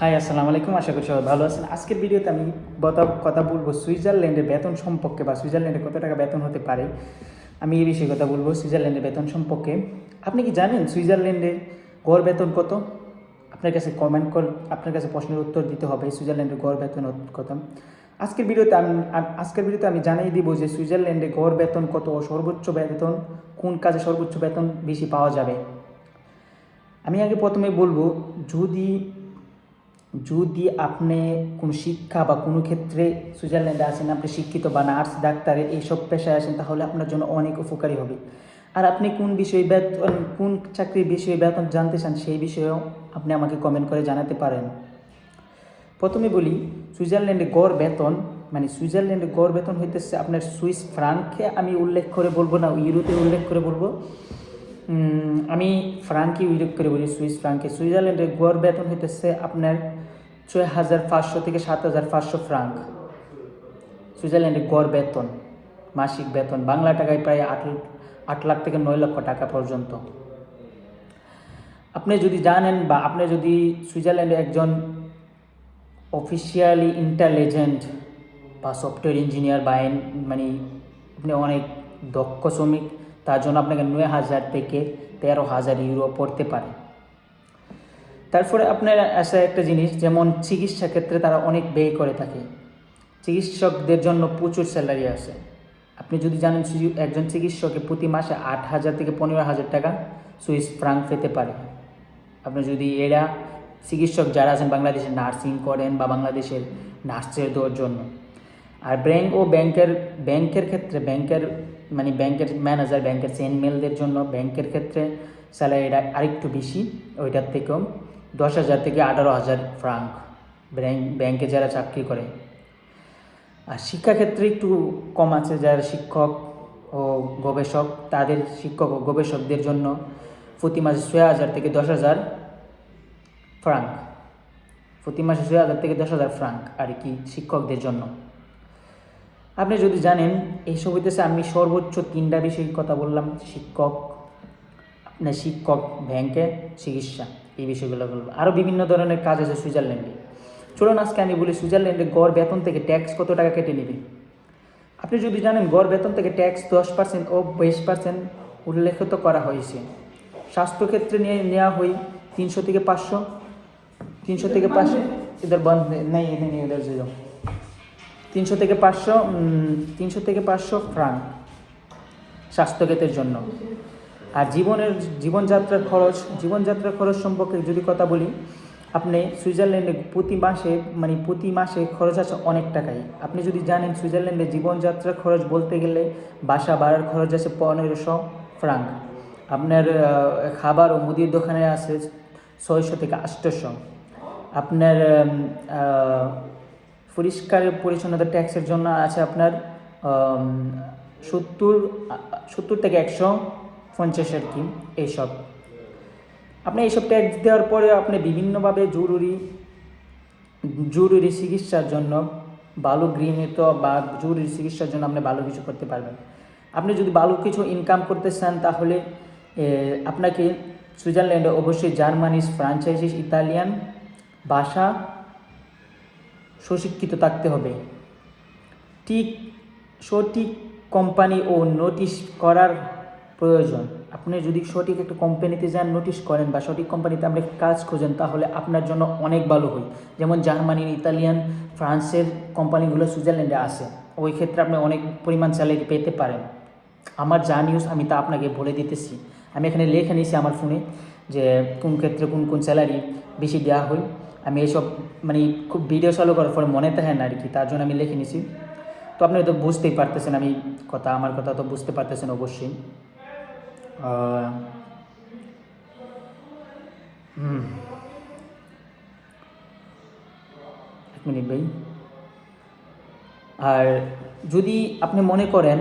High আসসালামু আলাইকুম। আশা করি সবাই ভালো আছেন। আজকের ভিডিওতে আমি কথা বলব সুইজারল্যান্ডের বেতন সম্পর্কে বা সুইজারল্যান্ডে কত টাকা বেতন হতে পারে। আমি এই বিষয়ে কথা বলব সুইজারল্যান্ডের বেতন সম্পর্কে। আপনি কি জানেন সুইজারল্যান্ডে গড় বেতন কত? আপনার কাছে কমেন্ট কর আপনার কাছে প্রশ্নের উত্তর দিতে হবে সুইজারল্যান্ডের গড় বেতন কত। আজকের ভিডিওতে আমি আজকের ভিডিওতে আমি জানিয়ে দিব যে সুইজারল্যান্ডে গড় বেতন কত ও সর্বোচ্চ বেতন, কোন কাজে সর্বোচ্চ বেতন বেশি পাওয়া যাবে। আমি আগে প্রথমে বলব, যদি যদি আপনি কোনো শিক্ষা বা কোনো ক্ষেত্রে সুইজারল্যান্ডে আসেন আপনি শিক্ষিত বা নার্স, ডাক্তারে, এইসব পেশায় আসেন তাহলে আপনার জন্য অনেক উপকারী হবে। আর আপনি কোন বিষয়ে বেতন, কোন চাকরির বিষয়ে বেতন জানতে চান, সেই বিষয়েও আপনি আমাকে কমেন্ট করে জানাতে পারেন। প্রথমে বলি, সুইজারল্যান্ডে গড় বেতন মানে সুইজারল্যান্ডে গড় বেতন হইতেছে আপনার সুইস ফ্রাঙ্কে আমি উল্লেখ করে বলব না, ইউরোতে উল্লেখ করে বলব। আমি ফ্রাঙ্কে উল্লেখ করে বলি, সুইস ফ্রাঙ্কে। সুইজারল্যান্ডের গড় বেতন হইতেছে আপনার ছয় হাজার পাঁচশো থেকে সাত হাজার পাঁচশো ফ্রাঙ্ক। সুইজারল্যান্ডের গড় বেতন, মাসিক বেতন, বাংলা টাকায় প্রায় আট আট লাখ থেকে নয় লক্ষ টাকা পর্যন্ত। আপনি যদি জানেন বা আপনি যদি সুইজারল্যান্ডে একজন অফিসিয়ালি ইন্টেলিজেন্ট বা সফটওয়্যার ইঞ্জিনিয়ার বা মানে আপনি অনেক দক্ষ শ্রমিক তার জন্য আপনাকে নয় হাজার থেকে তেরো হাজার ইউরো পড়তে পারে। তারপরে আপনার আসা একটা জিনিস, যেমন চিকিৎসা ক্ষেত্রে তারা অনেক ব্যয় করে থাকে। চিকিৎসকদের জন্য প্রচুর স্যালারি আছে। আপনি যদি জানেন একজন চিকিৎসকে প্রতি মাসে আট হাজার থেকে পনেরো হাজার টাকা সুইস ফ্রাঙ্ক পেতে পারে। আপনি যদি এরা চিকিৎসক যারা আছেন বাংলাদেশে নার্সিং করেন বা বাংলাদেশের নার্সের দেওয়ার জন্য আর ব্যাংক ও ব্যাংকের ব্যাংকের ক্ষেত্রে ব্যাংকের মানে ব্যাংকের ম্যানেজার, ব্যাংকের চেনমেলদের জন্য ব্যাংকের ক্ষেত্রে স্যালারিটা আরেকটু বেশি, ওইটার থেকেও দশ হাজার থেকে আঠারো হাজার ফ্রাঙ্ক ব্যাংক, ব্যাংকে যারা চাকরি করে। আর শিক্ষাক্ষেত্রে একটু কম আছে যারা শিক্ষক ও গবেষক, তাদের শিক্ষক ও গবেষকদের জন্য প্রতি মাসে ছয় হাজার থেকে দশ হাজার ফ্রাঙ্ক। প্রতি মাসে ছয় হাজার থেকে দশ হাজার ফ্রাঙ্ক আর কি শিক্ষকদের জন্য। আপনি যদি জানেন এইসব হইতেছে আমি সর্বোচ্চ তিনটা বিষয়ে কথা বললাম, শিক্ষক আপনার শিক্ষক, ব্যাংকে চিকিৎসা, এই বিষয়গুলো বলব আরও বিভিন্ন ধরনের কাজ আছে সুইজারল্যান্ডে। চলুন আজকে আমি বলি সুইজারল্যান্ডে গড় বেতন থেকে ট্যাক্স কত টাকা কেটে নেবে। আপনি যদি জানেন, গড় বেতন থেকে ট্যাক্স দশ পার্সেন্ট ও বিশ পার্সেন্ট উল্লেখিত করা হয়েছে। স্বাস্থ্যক্ষেত্রে নিয়ে নেওয়া হয় তিনশো থেকে পাঁচশো। তিনশো থেকে পাঁচশো। ইধার বন্ধ নেই, এদের তিনশো থেকে পাঁচশো তিনশো থেকে পাঁচশো ফ্রাঙ্ক স্বাস্থ্যক্ষেত্রের জন্য। আর জীবনের, জীবনযাত্রার খরচ জীবনযাত্রার খরচ সম্পর্কে যদি কথা বলি, আপনি সুইজারল্যান্ডে প্রতি মাসে মানে প্রতি মাসে খরচ আছে অনেক টাকাই। আপনি যদি জানেন সুইজারল্যান্ডে জীবনযাত্রার খরচ বলতে গেলে বাসা ভাড়ার খরচ আছে পনেরোশো ফ্রাঙ্ক আপনার খাবার ও মুদির দোকানে আছে ছয়শো থেকে আটশোশো আপনার পরিষ্কার পরিচ্ছন্নতা ট্যাক্সের জন্য আছে আপনার সত্তর সত্তর থেকে একশো পঞ্চাশ আর কি, এইসব। আপনি এইসব ট্যাক্স দেওয়ার পরে আপনি বিভিন্নভাবে জরুরি জরুরি চিকিৎসার জন্য ভালো গৃহীত বা জরুরি চিকিৎসার জন্য আপনি ভালো কিছু করতে পারবেন। আপনি যদি ভালো কিছু ইনকাম করতে চান তাহলে আপনাকে সুইজারল্যান্ডে অবশ্যই জার্মানিস ফ্রাঞ্চাইজিস ইতালিয়ান ভাষা সুশিক্ষিত থাকতে হবে। ঠিক সঠিক কোম্পানি ও নোটিশ করার প্রয়োজন। আপনি যদি সঠিক একটা কোম্পানিতে যান নোটিশ করেন বা সঠিক কোম্পানিতে আপনি কাজ খোঁজেন, তাহলে আপনার জন্য অনেক ভালো হয়। যেমন জার্মানির ইতালিয়ান, ফ্রান্সের কোম্পানিগুলো সুইজারল্যান্ডে আসে ওই ক্ষেত্রে আপনি অনেক পরিমাণ স্যালারি পেতে পারেন। আমার যা নিউজ আমি তা আপনাকে বলে দিতেছি। আমি এখানে লেখে নিয়েছি আমার ফোনে যে কোন ক্ষেত্রে কোন কোন স্যালারি বেশি দেওয়া হয়। আমি এইসব মানে খুব ভিডিও চালু করার পরে মনে থাকে না আর কি, তার জন্য আমি লিখে নিছি। তো আপনি তো বুঝতেই পারতেছেন, আমি কথা, আমার কথা তো বুঝতে পারতেছেন অবশ্যই। হুম। এক মিনিট আর যদি আপনি মনে করেন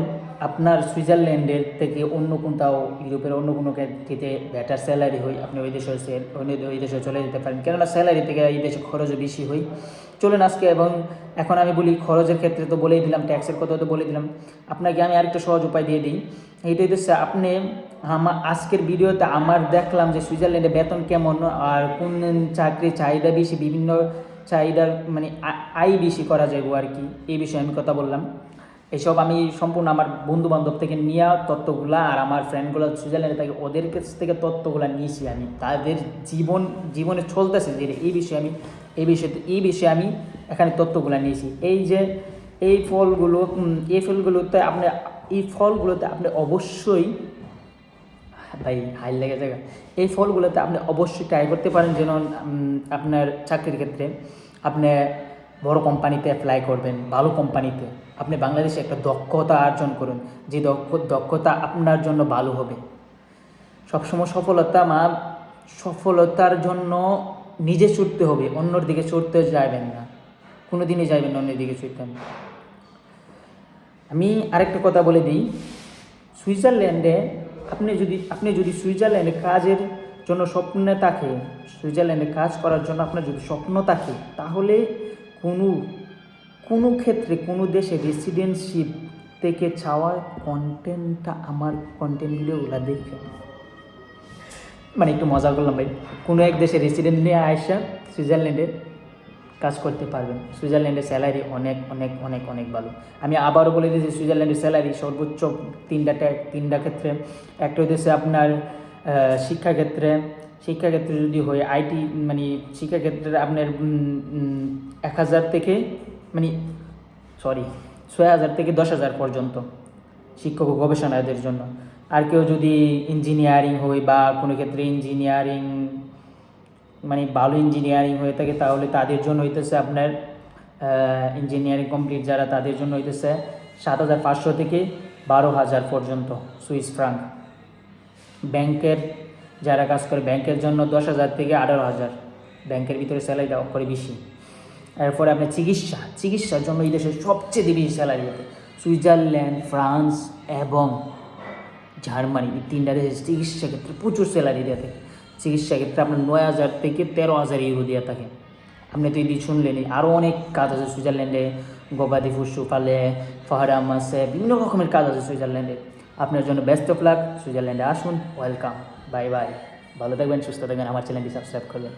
আপনার সুইজারল্যান্ডের থেকে অন্য কোনটাও, ইউরোপের অন্য কোনো ক্ষেত্রে বেটার স্যালারি হয় আপনি ওই দেশে ওই দেশে চলে যেতে পারেন। কেননা স্যালারি থেকে এই দেশে খরচও বেশি হয় চলুন আজকে এবং এখন আমি বলি খরচের ক্ষেত্রে তো বলেই দিলাম ট্যাক্সের কথা তো বলে দিলাম। আপনাকে আমি আরেকটা সহজ উপায় দিয়ে দিই। এইটাই হচ্ছে আপনি আমার আজকের ভিডিওতে আমার দেখলাম যে সুইজারল্যান্ডে বেতন কেমন আর কোন চাকরি চাহিদা বেশি, বিভিন্ন চাহিদার মানে আয় বেশি করা যাবে আর কি, এই বিষয়ে আমি কথা বললাম। এসব আমি সম্পূর্ণ আমার বন্ধু বান্ধব থেকে নেওয়া তথ্যগুলা আর আমার ফ্রেন্ডগুলো সুইজারল্যান্ডে থাকে, ওদের কাছ থেকে তথ্যগুলো নিয়েছি আমি। তাদের জীবন, জীবনে চলতেছে যে এই বিষয়ে আমি, এই বিষয়ে এই বিষয়ে আমি এখানে তথ্যগুলো নিয়েছি। এই যে, এই ফলগুলো এই ফলগুলোতে আপনি, এই ফলগুলোতে আপনি অবশ্যই, ভাই হাই লেগে জায়গা এই ফলগুলোতে আপনি অবশ্যই ট্রাই করতে পারেন যেন আপনার চাকরির ক্ষেত্রে আপনি বড় কোম্পানিতে অ্যাপ্লাই করবেন, ভালো কোম্পানিতে আপনি বাংলাদেশে একটা দক্ষতা অর্জন করুন। যে দক্ষ, দক্ষতা আপনার জন্য ভালো হবে। সবসময় সফলতা মা, সফলতার জন্য নিজে ছুটতে হবে। অন্যর দিকে ছুটতে যাবেন না। কোনো দিনই যাবেন না, অন্যের দিকে ছুটতে আমি আরেকটা কথা বলে দিই। সুইজারল্যান্ডে আপনি যদি আপনি যদি সুইজারল্যান্ডে কাজের জন্য স্বপ্নে থাকে, সুইজারল্যান্ডে কাজ করার জন্য আপনার যদি স্বপ্ন থাকে, তাহলে কোনো কোনো ক্ষেত্রে কোনো দেশে রেসিডেন্টশিপ থেকে চাওয়ার কন্টেন্টটা আমার কন্টেন্টগুলোগুলো দেখে। মানে একটু মজা করলাম ভাই। কোনো এক দেশে রেসিডেন্ট নিয়ে আসা সুইজারল্যান্ডে কাজ করতে পারবেন। সুইজারল্যান্ডের স্যালারি অনেক অনেক অনেক অনেক ভালো। আমি আবারও বলে দিয়েছি সুইজারল্যান্ডের স্যালারি সর্বোচ্চ তিনটা তিনটা ক্ষেত্রে। একটা হইতেছে আপনার শিক্ষাক্ষেত্রে। শিক্ষাক্ষেত্রে যদি হয় আইটি মানে শিক্ষাক্ষেত্রে আপনার এক হাজার থেকে মানে সরি ছয় হাজার থেকে দশ হাজার পর্যন্ত শিক্ষক ও গবেষণাদের জন্য। আর কেউ যদি ইঞ্জিনিয়ারিং হয় বা কোনো ক্ষেত্রে ইঞ্জিনিয়ারিং মানে ভালো ইঞ্জিনিয়ারিং হয়ে থাকে, তাহলে তাদের জন্য হইতেছে আপনার ইঞ্জিনিয়ারিং কমপ্লিট যারা, তাদের জন্য হইতেছে সাত হাজার পাঁচশো থেকে বারো হাজার পর্যন্ত সুইস ফ্রাঙ্ক ব্যাংকের, যারা কাজ করে, ব্যাংকের জন্য দশ হাজার থেকে আঠারো হাজার। ব্যাংকের ভিতরে স্যালারি দেওয়া করে বেশি। এরপরে আপনার চিকিৎসা, চিকিৎসার জন্য এই দেশের সবচেয়ে বেশি স্যালারি আছে সুইজারল্যান্ড, ফ্রান্স এবং জার্মানি, এই তিনটা দেশের চিকিৎসা ক্ষেত্রে প্রচুর স্যালারি দেওয়া থাকে। চিকিৎসা ক্ষেত্রে আপনার নয় হাজার থেকে তেরো হাজার ইউরো দেওয়া থাকে। আপনি তো এটি শুনলেনই আরও অনেক কাজ আছে সুইজারল্যান্ডে। গবাদি পশু পালে ফাহারাম আছে বিভিন্ন রকমের কাজ আছে সুইজারল্যান্ডে। আপনার জন্য বেস্ট অফ লাক সুইজারল্যান্ডে আসুন ওয়েলকাম বাই বাই ভালো থাকবেন, সুস্থ থাকবেন, আমার চ্যানেলটি সাবস্ক্রাইব করবেন।